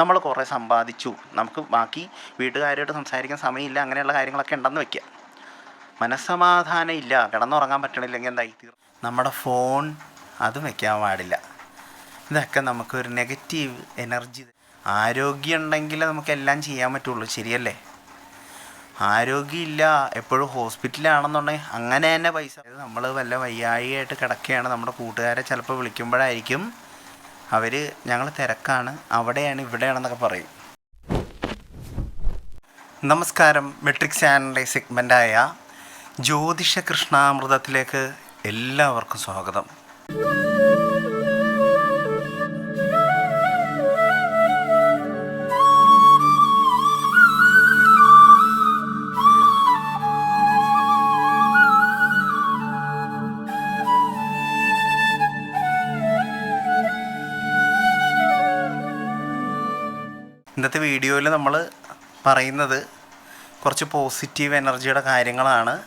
നമ്മൾ കുറേ സമ്പാദിച്ചു. നമുക്ക് ബാക്കി വീട്ടുകാരുമായിട്ട് സംസാരിക്കാൻ സമയമില്ല. അങ്ങനെയുള്ള കാര്യങ്ങളൊക്കെ ഉണ്ടെന്ന് വെക്കുക മനസ്സമാധാനം ഇല്ല കിടന്നുറങ്ങാൻ പറ്റണില്ലെങ്കിൽ എന്തായി? തീർന്നു നമ്മുടെ ഫോൺ അതും വയ്ക്കാൻ പാടില്ല. ഇതൊക്കെ നമുക്കൊരു നെഗറ്റീവ് എനർജി. ആരോഗ്യം ഉണ്ടെങ്കിൽ നമുക്ക് എല്ലാം ചെയ്യാൻ പറ്റുള്ളൂ. ശരിയല്ലേ? ആരോഗ്യമില്ല. എപ്പോഴും ഹോസ്പിറ്റലാണെന്നുണ്ടെങ്കിൽ അങ്ങനെ തന്നെ പൈസ. നമ്മൾ വല്ല വയ്യാഴിയായിട്ട് കിടക്കുകയാണ്. നമ്മുടെ കൂട്ടുകാരെ ചിലപ്പോൾ വിളിക്കുമ്പോഴായിരിക്കും അവർ ഞങ്ങൾ തിരക്കാണ്. അവിടെയാണ് ഇവിടെയാണെന്നൊക്കെ പറയും. നമസ്കാരം. മെട്രിക്സ് ചാനലിലെ സെഗ്മെന്റായ ജ്യോതിഷ കൃഷ്ണാമൃതത്തിലേക്ക് എല്ലാവർക്കും സ്വാഗതം. ഇന്നത്തെ വീഡിയോയിൽ നമ്മൾ പറയുന്നത് കുറച്ച് പോസിറ്റീവ് എനർജിയുടെ കാര്യങ്ങളാണ്.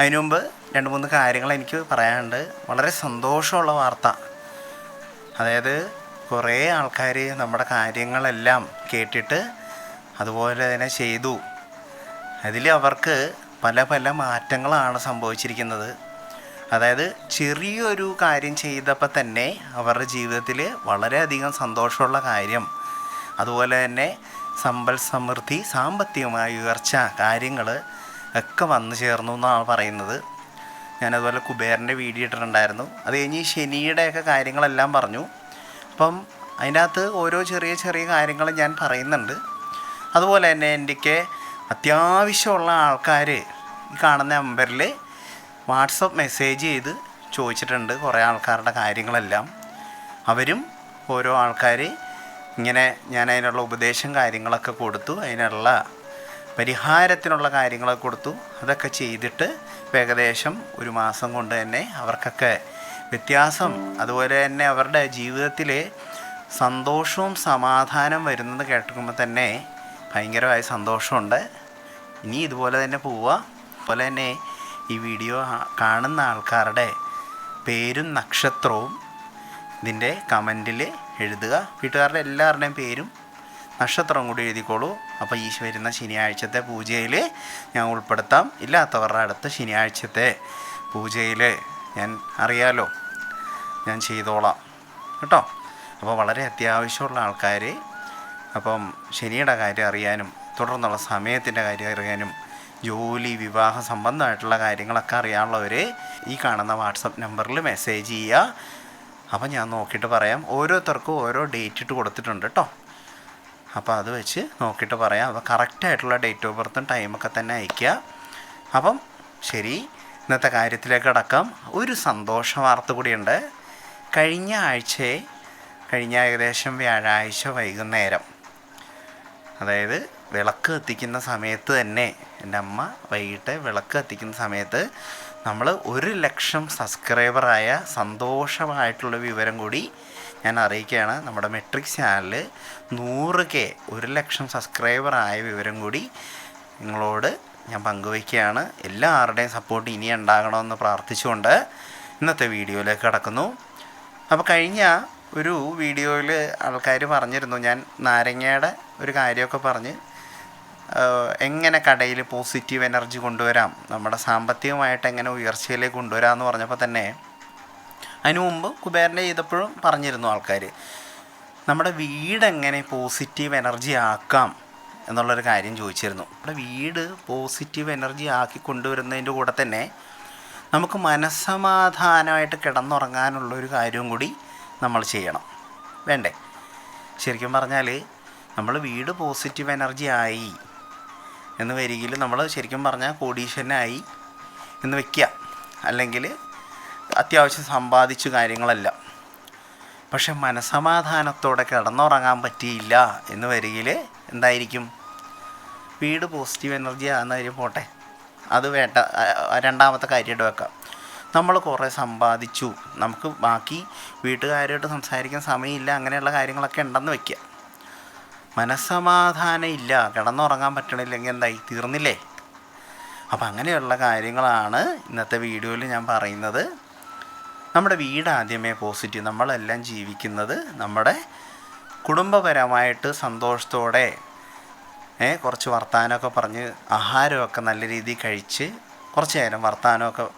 അതിനു മുമ്പ് രണ്ട് മൂന്ന് കാര്യങ്ങൾ എനിക്ക് പറയാനുണ്ട്. വളരെ സന്തോഷമുള്ള വാർത്ത. അതായത് കുറേ ആൾക്കാർ നമ്മുടെ കാര്യങ്ങളെല്ലാം കേട്ടിട്ട് അതുപോലെ തന്നെ ചെയ്തു. അതിൽ അവർക്ക് പല പല മാറ്റങ്ങളാണ് സംഭവിച്ചിരിക്കുന്നത്. അതായത് ചെറിയൊരു കാര്യം ചെയ്തപ്പോൾ തന്നെ അവരുടെ ജീവിതത്തിൽ വളരെയധികം സന്തോഷമുള്ള കാര്യം അതുപോലെ തന്നെ സമ്പൽ സമൃദ്ധി സാമ്പത്തികമായ ഉയർച്ച കാര്യങ്ങൾ ഒക്കെ വന്നു ചേർന്നു എന്നാണ് പറയുന്നത്. ഞാനതുപോലെ കുബേരന്റെ വീഡിയോ ഇട്ടിട്ടുണ്ടായിരുന്നു. അത് കഴിഞ്ഞ് ശനിയുടെയൊക്കെ കാര്യങ്ങളെല്ലാം പറഞ്ഞു. അപ്പം അതിന്റെ അകത്ത് ഓരോ ചെറിയ ചെറിയ കാര്യങ്ങൾ ഞാൻ പറയുന്നുണ്ട്. അതുപോലെ തന്നെ എന്റെക്ക് അത്യാവശ്യമുള്ള ആൾക്കാർ ഈ കാണുന്ന നമ്പറിൽ വാട്സപ്പ് മെസ്സേജ് ചെയ്ത് ചോദിച്ചിട്ടുണ്ട് കുറേ ആൾക്കാരുടെ കാര്യങ്ങളെല്ലാം. അവരും ഓരോ ആൾക്കാർ ഇങ്ങനെ ഞാൻ അതിനുള്ള ഉപദേശം കാര്യങ്ങളൊക്കെ കൊടുത്തു. അതിനുള്ള പരിഹാരത്തിനുള്ള കാര്യങ്ങളൊക്കെ കൊടുത്തു. അതൊക്കെ ചെയ്തിട്ട് ഏകദേശം ഒരു മാസം കൊണ്ട് തന്നെ അവർക്കൊക്കെ വ്യത്യാസം അതുപോലെ തന്നെ അവരുടെ ജീവിതത്തിൽ സന്തോഷവും സമാധാനം വരുന്നത് കേൾക്കുമ്പോൾ തന്നെ ഭയങ്കരമായ സന്തോഷമുണ്ട്. ഇനി ഇതുപോലെ തന്നെ പോവുക അതുപോലെ തന്നെ ഈ വീഡിയോ കാണുന്ന ആൾക്കാരുടെ പേരും നക്ഷത്രവും ഇതിന്റെ കമന്റിൽ എഴുതുക. വീട്ടുകാരുടെ എല്ലാവരുടെയും പേരും നക്ഷത്രം കൂടി എഴുതിക്കോളൂ. അപ്പോൾ ഈ വരുന്ന ശനിയാഴ്ചത്തെ പൂജയിൽ ഞാൻ ഉൾപ്പെടുത്താം. ഇല്ലാത്തവരുടെ അടുത്ത ശനിയാഴ്ചത്തെ പൂജയിൽ ഞാൻ അറിയാലോ. ഞാൻ ചെയ്തോളാം. കേട്ടോ? അപ്പോൾ വളരെ അത്യാവശ്യമുള്ള ആൾക്കാർ അപ്പം ശനിയുടെ കാര്യം അറിയാനും തുടർന്നുള്ള സമയത്തിന്റെ കാര്യം അറിയാനും ജോലി വിവാഹ സംബന്ധമായിട്ടുള്ള കാര്യങ്ങളൊക്കെ അറിയാനുള്ളവർ ഈ കാണുന്ന വാട്സപ്പ് നമ്പറിൽ മെസ്സേജ് ചെയ്യുക. അപ്പം ഞാൻ നോക്കിയിട്ട് പറയാം. ഓരോരുത്തർക്കും ഓരോ ഡേറ്റ് ഇട്ട് കൊടുത്തിട്ടുണ്ട് കേട്ടോ അപ്പോൾ അത് വെച്ച് നോക്കിയിട്ട് പറയാം. അപ്പോൾ കറക്റ്റായിട്ടുള്ള ഡേറ്റ് ഓഫ് ബർത്തും ടൈമൊക്കെ തന്നെ അയയ്ക്കുക. അപ്പം ശരി ഇന്നത്തെ കാര്യത്തിലേക്ക് അടക്കം. ഒരു സന്തോഷ വാർത്ത കൂടിയുണ്ട്. കഴിഞ്ഞ ആഴ്ചയെ കഴിഞ്ഞ ഏകദേശം വ്യാഴാഴ്ച വൈകുന്നേരം അതായത് വിളക്ക് കത്തിക്കുന്ന സമയത്ത് തന്നെ എന്റെ അമ്മ വൈകിട്ട് വിളക്ക് കത്തിക്കുന്ന സമയത്ത് നമ്മൾ ഒരു ലക്ഷം സബ്സ്ക്രൈബറായ സന്തോഷമായിട്ടുള്ള വിവരം കൂടി ഞാൻ അറിയിക്കുകയാണ്. നമ്മുടെ മെട്രിക് ചാനലിൽ നൂറ് കെ ഒരു ലക്ഷം സബ്സ്ക്രൈബറായ വിവരം കൂടി നിങ്ങളോട് ഞാൻ പങ്കുവയ്ക്കുകയാണ്. എല്ലാവരുടെയും സപ്പോർട്ട് ഇനി ഉണ്ടാകണമെന്ന് പ്രാർത്ഥിച്ചുകൊണ്ട് ഇന്നത്തെ വീഡിയോയിലേക്ക് കടക്കുന്നു. അപ്പോൾ കഴിഞ്ഞ ഒരു വീഡിയോയിൽ ആൾക്കാർ പറഞ്ഞിരുന്നു ഞാൻ നാരങ്ങയുടെ ഒരു കാര്യമൊക്കെ പറഞ്ഞ് എങ്ങനെ കടയിൽ പോസിറ്റീവ് എനർജി കൊണ്ടുവരാം? നമ്മുടെ സാമ്പത്തികമായിട്ട് എങ്ങനെ ഉയർച്ചയിലേക്ക് കൊണ്ടുവരാം എന്ന് പറഞ്ഞപ്പോൾ തന്നെ അതിനു മുമ്പ് കുബേരനെ ചെയ്തപ്പോഴും പറഞ്ഞിരുന്നു ആൾക്കാർ നമ്മുടെ വീട് എങ്ങനെ പോസിറ്റീവ് എനർജി ആക്കാം? എന്നുള്ളൊരു കാര്യം ചോദിച്ചിരുന്നു. നമ്മുടെ വീട് പോസിറ്റീവ് എനർജി ആക്കി കൊണ്ടുവരുന്നതിന്റെ കൂടെ തന്നെ നമുക്ക് മനസ്സമാധാനമായിട്ട് കിടന്നുറങ്ങാനുള്ളൊരു കാര്യവും കൂടി നമ്മൾ ചെയ്യണം. വേണ്ടേ? ശരിക്കും പറഞ്ഞാൽ നമ്മൾ വീട് പോസിറ്റീവ് എനർജി ആയി. എന്ന് വരികിൽ നമ്മൾ ശരിക്കും പറഞ്ഞാൽ കോടീശ്വരനായി എന്ന് വയ്ക്കുക അല്ലെങ്കിൽ അത്യാവശ്യം സമ്പാദിച്ചു കാര്യങ്ങളല്ല. പക്ഷെ മനസമാധാനത്തോടെ കിടന്നുറങ്ങാൻ പറ്റിയില്ല എന്ന് വരികിൽ എന്തായിരിക്കും? വീട് പോസിറ്റീവ് എനർജി ആകുന്ന കാര്യം പോട്ടെ. അത് വേണ്ട. രണ്ടാമത്തെ കാര്യമായിട്ട് വെക്കാം. നമ്മൾ കുറേ സമ്പാദിച്ചു. നമുക്ക് ബാക്കി വീട്ടുകാരായിട്ട് സംസാരിക്കാൻ സമയമില്ല. അങ്ങനെയുള്ള കാര്യങ്ങളൊക്കെ ഉണ്ടെന്ന് വെക്കുക. മനസ്സമാധാനം ഇല്ല കിടന്നുറങ്ങാൻ പറ്റണില്ലെങ്കിൽ എന്തായി? തീർന്നില്ലേ? അപ്പം അങ്ങനെയുള്ള കാര്യങ്ങളാണ് ഇന്നത്തെ വീഡിയോയിൽ ഞാൻ പറയുന്നത്. നമ്മുടെ വീട് ആദ്യമേ പോസിറ്റീവ്. നമ്മളെല്ലാം ജീവിക്കുന്നത് നമ്മുടെ കുടുംബപരമായിട്ട് സന്തോഷത്തോടെ കുറച്ച് വർത്തമാനമൊക്കെ പറഞ്ഞ് ആഹാരമൊക്കെ നല്ല രീതിയിൽ കഴിച്ച് കുറച്ച് നേരം വർത്തമാനമൊക്കെ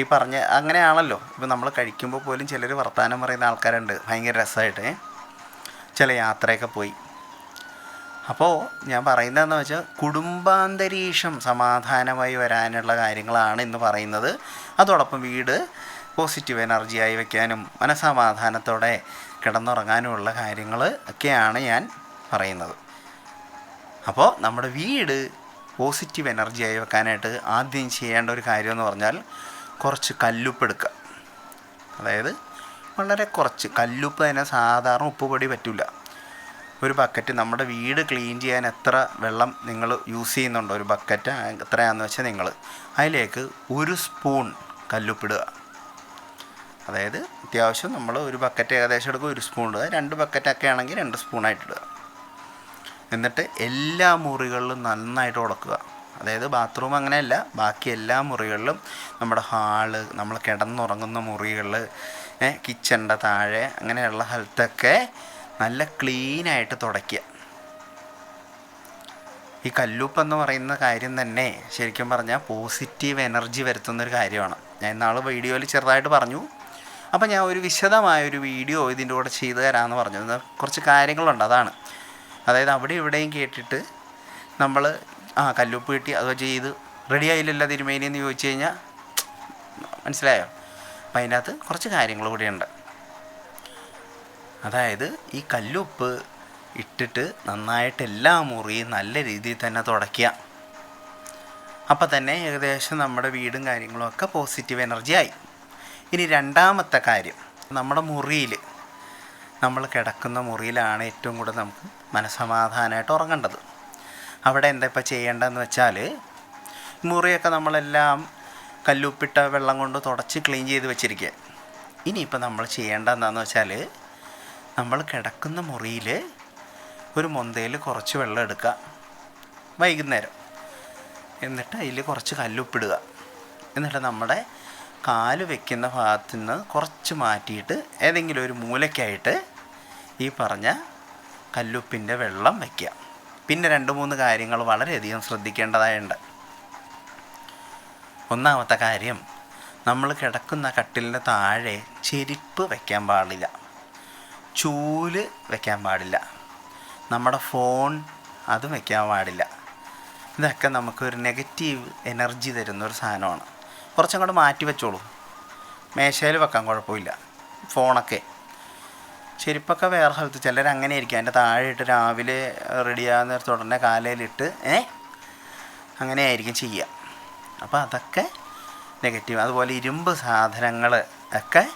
ഈ പറഞ്ഞ അങ്ങനെയാണല്ലോ. ഇപ്പം നമ്മൾ കഴിക്കുമ്പോൾ പോലും ചിലർ വർത്തമാനം പറയുന്ന ആൾക്കാരുണ്ട്. ഭയങ്കര രസമായിട്ട്. ചില യാത്രയൊക്കെ പോയി. അപ്പോൾ ഞാൻ പറയുന്നതെന്ന് വെച്ചാൽ കുടുംബാന്തരീക്ഷം സമാധാനമായി വരാനുള്ള കാര്യങ്ങളാണ് ഇന്ന് പറയുന്നത്. അതോടൊപ്പം വീട് പോസിറ്റീവ് എനർജിയായി വയ്ക്കാനും മനസമാധാനത്തോടെ കിടന്നുറങ്ങാനുമുള്ള കാര്യങ്ങൾ ഒക്കെയാണ് ഞാൻ പറയുന്നത്. അപ്പോൾ നമ്മുടെ വീട് പോസിറ്റീവ് എനർജിയായി വെക്കാനായിട്ട് ആദ്യം ചെയ്യേണ്ട ഒരു കാര്യം എന്ന് പറഞ്ഞാൽ കുറച്ച് കല്ലുപ്പ് എടുക്കുക. അതായത് വളരെ കുറച്ച് കല്ലുപ്പ് തന്നെ സാധാരണ ഉപ്പുപൊടി പറ്റില്ല ഒരു ബക്കറ്റ് നമ്മുടെ വീട് ക്ലീൻ ചെയ്യാൻ എത്ര വെള്ളം നിങ്ങൾ യൂസ് ചെയ്യുന്നുണ്ടോ? ഒരു ബക്കറ്റ് എത്രയാണെന്ന് വെച്ചാൽ നിങ്ങൾ അതിലേക്ക് ഒരു സ്പൂൺ കല്ലുപ്പിടുക. അതായത് അത്യാവശ്യം നമ്മൾ ഒരു ബക്കറ്റ് ഏകദേശം എടുക്കും ഒരു സ്പൂൺ ഇടുക. രണ്ട് ബക്കറ്റൊക്കെ ആണെങ്കിൽ രണ്ട് സ്പൂണായിട്ട് ഇടുക. എന്നിട്ട് എല്ലാ മുറികളിലും നന്നായിട്ട് ഉടക്കുക. അതായത് ബാത്റൂം അങ്ങനെയല്ല ബാക്കി എല്ലാ മുറികളിലും നമ്മുടെ ഹാൾ നമ്മൾ കിടന്നുറങ്ങുന്ന മുറികൾ കിച്ചണിന്റെ താഴെ അങ്ങനെയുള്ള സ്ഥലത്തൊക്കെ നല്ല ക്ലീനായിട്ട് തുടയ്ക്കുക. ഈ കല്ലുപ്പ് എന്ന് പറയുന്ന കാര്യം തന്നെ ശരിക്കും പറഞ്ഞാൽ പോസിറ്റീവ് എനർജി വരുത്തുന്നൊരു കാര്യമാണ്. ഞാൻ ഇന്നാൾ വീഡിയോയിൽ ചെറുതായിട്ട് പറഞ്ഞു. അപ്പോൾ ഞാൻ ഒരു വിശദമായ ഒരു വീഡിയോ ഇതിന്റെ കൂടെ ചെയ്തു തരാമെന്ന് പറഞ്ഞു. കുറച്ച് കാര്യങ്ങളുണ്ട് അതാണ്. അതായത് അവിടെ ഇവിടെയും കേട്ടിട്ട് നമ്മൾ ആ കല്ലുപ്പ് കിട്ടി അത് ചെയ്ത് റെഡി ആയില്ലല്ല തിരുമേനി എന്ന് ചോദിച്ചു കഴിഞ്ഞാൽ മനസ്സിലായോ? അപ്പം അതിന്റെ അകത്ത് കുറച്ച് കാര്യങ്ങൾ കൂടിയുണ്ട് അതായത് ഈ കല്ലുപ്പ് ഇട്ടിട്ട് നന്നായിട്ട് എല്ലാ മുറിയും നല്ല രീതിയിൽ തന്നെ തുടയ്ക്കുക. അപ്പോൾ തന്നെ ഏകദേശം നമ്മുടെ വീടും കാര്യങ്ങളുമൊക്കെ പോസിറ്റീവ് എനർജി ആയി. ഇനി രണ്ടാമത്തെ കാര്യം നമ്മുടെ മുറിയിൽ നമ്മൾ കിടക്കുന്ന മുറിയിലാണ് ഏറ്റവും കൂടുതൽ നമുക്ക് മനസമാധാനമായിട്ട് ഉറങ്ങേണ്ടത്. അവിടെ എന്താ ഇപ്പം ചെയ്യേണ്ടതെന്ന് വെച്ചാൽ മുറിയൊക്കെ നമ്മളെല്ലാം കല്ലുപ്പിട്ട വെള്ളം കൊണ്ട് തുടച്ച് ക്ലീൻ ചെയ്ത് വെച്ചിരിക്കുക. ഇനിയിപ്പോൾ നമ്മൾ ചെയ്യേണ്ടതെന്താണെന്ന് വെച്ചാൽ നമ്മൾ കിടക്കുന്ന മുറിയിൽ ഒരു മൊന്തയിൽ കുറച്ച് വെള്ളം എടുക്കുക. വൈകുന്നേരം. എന്നിട്ട് അതിൽ കുറച്ച് കല്ലുപ്പിടുക. എന്നിട്ട് നമ്മുടെ കാൽ വെക്കുന്ന ഭാഗത്തു നിന്ന് കുറച്ച് മാറ്റിയിട്ട് ഏതെങ്കിലും ഒരു മൂലയ്ക്കായിട്ട് ഈ പറഞ്ഞ കല്ലുപ്പിന്റെ വെള്ളം വയ്ക്കുക പിന്നെ രണ്ട് മൂന്ന് കാര്യങ്ങൾ വളരെയധികം ശ്രദ്ധിക്കേണ്ടതായുണ്ട്. ഒന്നാമത്തെ കാര്യം നമ്മൾ കിടക്കുന്ന കട്ടിലിന്റെ താഴെ ചെരിപ്പ് വയ്ക്കാൻ പാടില്ല. ചൂൽ വെക്കാൻ പാടില്ല. നമ്മുടെ ഫോൺ അതും വെക്കാൻ പാടില്ല. ഇതൊക്കെ നമുക്കൊരു നെഗറ്റീവ് എനർജി തരുന്ന ഒരു സാധനമാണ്. കുറച്ചങ്ങോട്ട് മാറ്റി വെച്ചോളൂ. മേശയിൽ വെക്കാൻ കുഴപ്പമില്ല. ഫോണൊക്കെ. ചെരുപ്പൊക്കെ വേറെ സ്ഥലത്ത് ചിലർ അങ്ങനെ ആയിരിക്കും അതിന്റെ താഴെ ഇട്ട് രാവിലെ റെഡിയാകുന്ന ഉടനെ കാലയിലിട്ട് ഏ? അങ്ങനെ ആയിരിക്കും ചെയ്യുക. അപ്പോൾ അതൊക്കെ നെഗറ്റീവ് അതുപോലെ ഇരുമ്പ് സാധനങ്ങൾ ഒക്കെ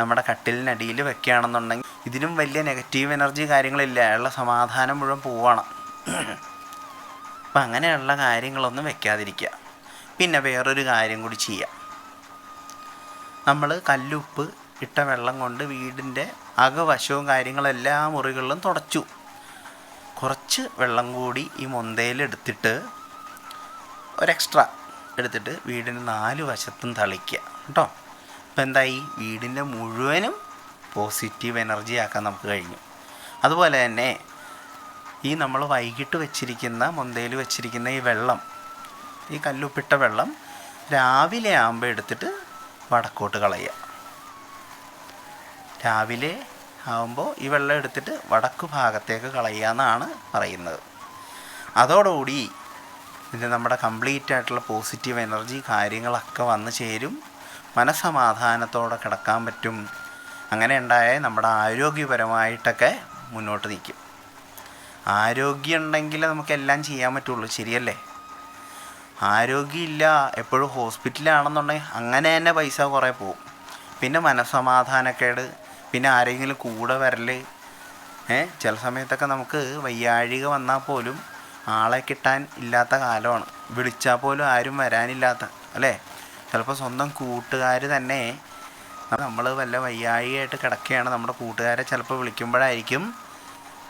നമ്മുടെ കട്ടിലിനടിയിൽ വെക്കുകയാണെന്നുണ്ടെങ്കിൽ ഇതിനും വലിയ നെഗറ്റീവ് എനർജി കാര്യങ്ങളില്ല. അയാളുടെ സമാധാനം മുഴുവൻ പോവാണ്. അപ്പം അങ്ങനെയുള്ള കാര്യങ്ങളൊന്നും വെക്കാതിരിക്കുക. പിന്നെ വേറൊരു കാര്യം കൂടി ചെയ്യാം. നമ്മൾ കല്ലുപ്പ് ഇട്ട വെള്ളം കൊണ്ട് വീടിന്റെ അകവശവും കാര്യങ്ങളെല്ലാ മുറികളിലും തുടച്ചു. കുറച്ച് വെള്ളം കൂടി ഈ മൊന്തയിലെടുത്തിട്ട് ഒരു എക്സ്ട്രാ എടുത്തിട്ട് വീടിന്റെ നാല് വശത്തും തളിക്കുക. കേട്ടോ? ഇപ്പം എന്തായി? വീടിന്റെ മുഴുവനും പോസിറ്റീവ് എനർജി ആക്കാൻ നമുക്ക് കഴിഞ്ഞു. അതുപോലെ തന്നെ ഈ നമ്മൾ വൈകിട്ട് വെച്ചിരിക്കുന്ന മൊന്തയിൽ വെച്ചിരിക്കുന്ന ഈ വെള്ളം ഈ കല്ലുപ്പിട്ട വെള്ളം രാവിലെ ആകുമ്പോൾ എടുത്തിട്ട് വടക്കോട്ട് കളയുക. രാവിലെ ആകുമ്പോൾ ഈ വെള്ളം എടുത്തിട്ട് വടക്ക് ഭാഗത്തേക്ക് കളയുക എന്നാണ് പറയുന്നത്. അതോടുകൂടി ഇതിന്റെ നമ്മുടെ കംപ്ലീറ്റ് ആയിട്ടുള്ള പോസിറ്റീവ് എനർജി കാര്യങ്ങളൊക്കെ വന്നു ചേരും. മനസമാധാനത്തോടെ കിടക്കാൻ പറ്റും. അങ്ങനെ ഉണ്ടായാൽ നമ്മുടെ ആരോഗ്യപരമായിട്ടൊക്കെ മുന്നോട്ട് നിൽക്കും ആരോഗ്യം ഉണ്ടെങ്കിൽ നമുക്കെല്ലാം ചെയ്യാൻ പറ്റുള്ളൂ ശരിയല്ലേ? ആരോഗ്യമില്ല എപ്പോഴും ഹോസ്പിറ്റലാണെന്നുണ്ടെങ്കിൽ അങ്ങനെ തന്നെ പൈസ കുറേ പോകും. പിന്നെ മനസ്സമാധാനക്കേട് പിന്നെ ആരെങ്കിലും കൂടെ വരൽ ഏ? ചില സമയത്തൊക്കെ നമുക്ക് വയ്യാഴിക വന്നാൽ പോലും ആളെ കിട്ടാൻ ഇല്ലാത്ത കാലമാണ്. വിളിച്ചാൽ പോലും ആരും വരാനില്ലാത്ത അല്ലേ? ചിലപ്പോൾ സ്വന്തം കൂട്ടുകാർ തന്നെ നമ്മൾ വല്ല വയ്യായിട്ട് കിടക്കുകയാണ് നമ്മുടെ കൂട്ടുകാരെ ചിലപ്പോൾ വിളിക്കുമ്പോഴായിരിക്കും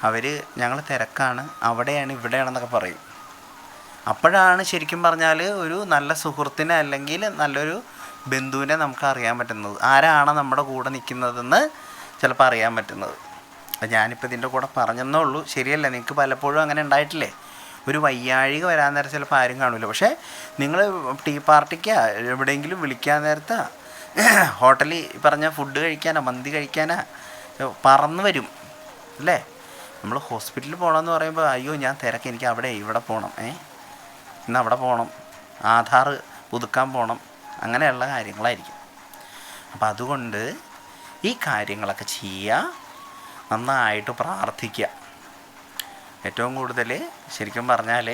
അവർ ഞങ്ങൾ തിരക്കാണ് അവിടെയാണ് ഇവിടെയാണെന്നൊക്കെ പറയും. അപ്പോഴാണ് ശരിക്കും പറഞ്ഞാൽ ഒരു നല്ല സുഹൃത്തിനെ അല്ലെങ്കിൽ നല്ലൊരു ബന്ധുവിനെ നമുക്ക് അറിയാൻ പറ്റുന്നത്. ആരാണ് നമ്മുടെ കൂടെ നിൽക്കുന്നതെന്ന് ചിലപ്പോൾ അറിയാൻ പറ്റുന്നത്. അപ്പം ഞാനിപ്പോൾ ഇതിന്റെ കൂടെ പറഞ്ഞെന്നേ ഉള്ളൂ. ശരിയല്ല? നിങ്ങൾക്ക് പലപ്പോഴും അങ്ങനെ ഉണ്ടായിട്ടില്ലേ? ഒരു വയ്യാഴിക വരാൻ നേരം ചിലപ്പോൾ ആരും കാണില്ല പക്ഷേ നിങ്ങൾ ടീ പാർട്ടിക്കാ? എവിടെയെങ്കിലും വിളിക്കാൻ നേരത്താ? ഹോട്ടലിൽ പറഞ്ഞ ഫുഡ് കഴിക്കാനാ മന്തി കഴിക്കാനാ പറന്ന് വരും അല്ലേ? നമ്മൾ ഹോസ്പിറ്റലിൽ പോകണമെന്ന് പറയുമ്പോൾ അയ്യോ ഞാൻ തിരക്ക് എനിക്ക് അവിടെ ഇവിടെ പോകണം ഏ? ഇന്ന് അവിടെ പോകണം ആധാർ പുതുക്കാൻ പോകണം അങ്ങനെയുള്ള കാര്യങ്ങളായിരിക്കും. അപ്പം അതുകൊണ്ട് ഈ കാര്യങ്ങളൊക്കെ ചെയ്യുക നന്നായിട്ട് പ്രാർത്ഥിക്കുക ഏറ്റവും കൂടുതൽ ശരിക്കും പറഞ്ഞാൽ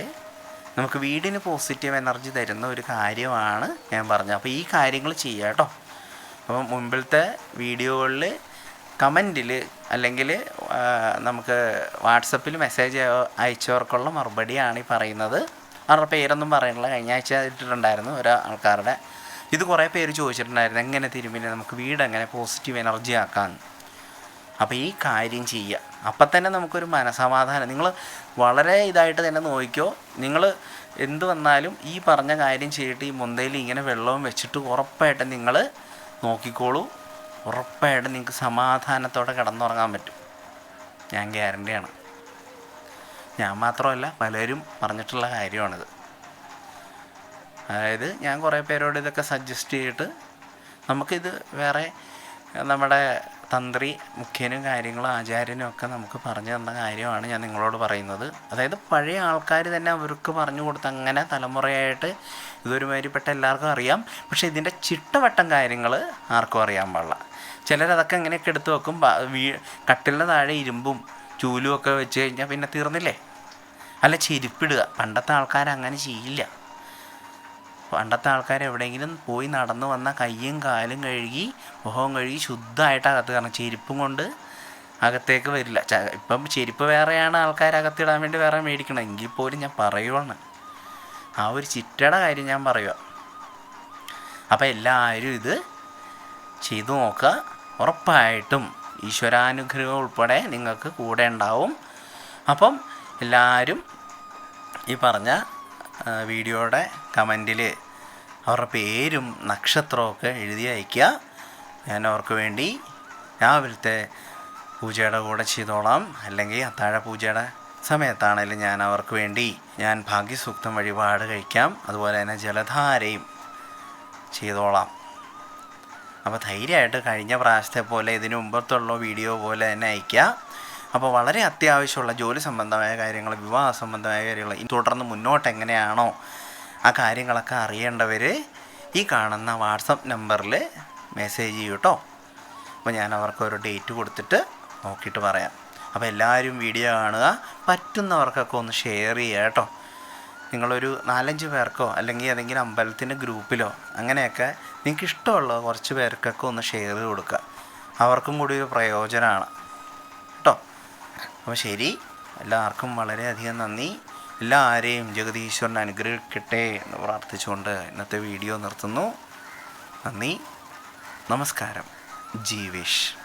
നമുക്ക് വീടിന് പോസിറ്റീവ് എനർജി തരുന്ന ഒരു കാര്യമാണ് ഞാൻ പറഞ്ഞത്. അപ്പോൾ ഈ കാര്യങ്ങൾ ചെയ്യുക കേട്ടോ അപ്പം മുമ്പിലത്തെ വീഡിയോകളിൽ കമന്റിൽ അല്ലെങ്കിൽ നമുക്ക് വാട്സപ്പിൽ മെസ്സേജ് അയച്ചവർക്കുള്ള മറുപടിയാണ് ഈ പറയുന്നത്. അവരുടെ പേരൊന്നും പറയണില്ല കഴിഞ്ഞ ആഴ്ച ഇട്ടിട്ടുണ്ടായിരുന്നു ഓരോ ആൾക്കാരുടെ. ഇത് കുറേ പേര് ചോദിച്ചിട്ടുണ്ടായിരുന്നു എങ്ങനെ തിരുമ്പിനെ നമുക്ക് വീട് എങ്ങനെ പോസിറ്റീവ് എനർജി ആക്കാൻ? അപ്പോൾ ഈ കാര്യം ചെയ്യുക. അപ്പം തന്നെ നമുക്കൊരു മനസമാധാനം. നിങ്ങൾ വളരെ ഇതായിട്ട് തന്നെ നോക്കിക്കോ. നിങ്ങൾ എന്ത് വന്നാലും ഈ പറഞ്ഞ കാര്യം ചെയ്തിട്ട് ഈ മുന്തയിൽ ഇങ്ങനെ വെള്ളവും വെച്ചിട്ട് ഉറപ്പായിട്ടും നിങ്ങൾ നോക്കിക്കോളൂ. ഉറപ്പായിട്ടും നിങ്ങൾക്ക് സമാധാനത്തോടെ കിടന്നുറങ്ങാൻ പറ്റും. ഞാൻ ഗ്യാരണ്ടിയാണ്. ഞാൻ മാത്രമല്ല പലരും പറഞ്ഞിട്ടുള്ള കാര്യമാണിത്. അതായത് ഞാൻ കുറേ പേരോട് ഇതൊക്കെ സജസ്റ്റ് ചെയ്തിട്ട് നമുക്കിത് വേറെ നമ്മുടെ തന്ത്രി മുഖ്യനും കാര്യങ്ങളും ആചാര്യനും ഒക്കെ നമുക്ക് പറഞ്ഞു തന്ന കാര്യമാണ് ഞാൻ നിങ്ങളോട് പറയുന്നത്. അതായത് പഴയ ആൾക്കാർ തന്നെ അവർക്ക് പറഞ്ഞു കൊടുത്ത അങ്ങനെ തലമുറയായിട്ട് ഇതൊരുമാതിരിപ്പെട്ട എല്ലാവർക്കും അറിയാം. പക്ഷേ ഇതിന്റെ ചിട്ടവട്ടം കാര്യങ്ങൾ ആർക്കും അറിയാൻ പാടില്ല. ചിലരതൊക്കെ ഇങ്ങനെയൊക്കെ എടുത്ത് വെക്കും. വീ കട്ടിലിന്റെ താഴെ ഇരുമ്പും ചൂലും ഒക്കെ വെച്ച് കഴിഞ്ഞാൽ പിന്നെ തീർന്നില്ലേ? അല്ല ചെരുപ്പിടുക. പണ്ടത്തെ ആൾക്കാർ അങ്ങനെ ചെയ്യില്ല. പണ്ടത്തെ ആൾക്കാർ എവിടെയെങ്കിലും പോയി നടന്നു വന്ന കയ്യും കാലും കഴുകി മുഖവും കഴുകി ശുദ്ധമായിട്ട് അകത്ത് കാരണം ചെരുപ്പും കൊണ്ട് അകത്തേക്ക് വരില്ല. ഇപ്പം ചെരുപ്പ് വേറെയാണ് ആൾക്കാർ അകത്തിടാൻ വേണ്ടി വേറെ മേടിക്കണം എങ്കിൽ പോലും ഞാൻ പറയുവാണ്. ആ ഒരു ചിറ്റയുടെ കാര്യം ഞാൻ പറയുക അപ്പം എല്ലാവരും ഇത് ചെയ്തു നോക്കുക. ഉറപ്പായിട്ടും ഈശ്വരാനുഗ്രഹം ഉൾപ്പെടെ നിങ്ങൾക്ക് കൂടെ ഉണ്ടാവും. അപ്പം എല്ലാവരും ഈ പറഞ്ഞ വീഡിയോയുടെ കമന്റിൽ അവരുടെ പേരും നക്ഷത്രമൊക്കെ എഴുതി അയയ്ക്കുക. ഞാൻ അവർക്ക് വേണ്ടി രാവിലത്തെ പൂജയുടെ കൂടെ ചെയ്തോളാം. അല്ലെങ്കിൽ അത്താഴ പൂജയുടെ സമയത്താണെങ്കിലും ഞാൻ അവർക്ക് വേണ്ടി ഞാൻ ഭാഗ്യസൂക്തം വഴിപാട് കഴിക്കാം. അതുപോലെ തന്നെ ജലധാരയും ചെയ്തോളാം. അപ്പോൾ ധൈര്യമായിട്ട് കഴിഞ്ഞ പ്രാവശ്യത്തെ പോലെ ഇതിനു മുമ്പത്തുള്ള വീഡിയോ പോലെ തന്നെ അയയ്ക്കുക അപ്പോൾ വളരെ അത്യാവശ്യമുള്ള ജോലി സംബന്ധമായ കാര്യങ്ങൾ വിവാഹ സംബന്ധമായ കാര്യങ്ങൾ തുടർന്ന് മുന്നോട്ട് എങ്ങനെയാണോ ആ കാര്യങ്ങളൊക്കെ അറിയേണ്ടവർ ഈ കാണുന്ന വാട്സപ്പ് നമ്പറിൽ മെസ്സേജ് ചെയ്യൂ കേട്ടോ അപ്പോൾ ഞാൻ അവർക്ക് ഒരു ഡേറ്റ് കൊടുത്തിട്ട് നോക്കിയിട്ട് പറയാം. അപ്പോൾ എല്ലാവരും വീഡിയോ കാണുക പറ്റുന്നവർക്കൊക്കെ ഒന്ന് ഷെയർ ചെയ്യുക കേട്ടോ നിങ്ങളൊരു നാലഞ്ച് പേർക്കോ അല്ലെങ്കിൽ ഏതെങ്കിലും അമ്പലത്തിന്റെ ഗ്രൂപ്പിലോ അങ്ങനെയൊക്കെ നിങ്ങൾക്ക് ഇഷ്ടമുള്ള കുറച്ച് പേർക്കൊക്കെ ഒന്ന് ഷെയർ കൊടുക്കുക. അവർക്കും കൂടി ഒരു പ്രയോജനമാണ്. അപ്പോൾ ശരി. എല്ലാവർക്കും വളരെയധികം നന്ദി. എല്ലാവരെയും ജഗദീശ്വരൻ അനുഗ്രഹിക്കട്ടെ എന്ന് പ്രാർത്ഥിച്ചുകൊണ്ട് ഇന്നത്തെ വീഡിയോ നിർത്തുന്നു. നന്ദി. നമസ്കാരം. ജീവേഷ്.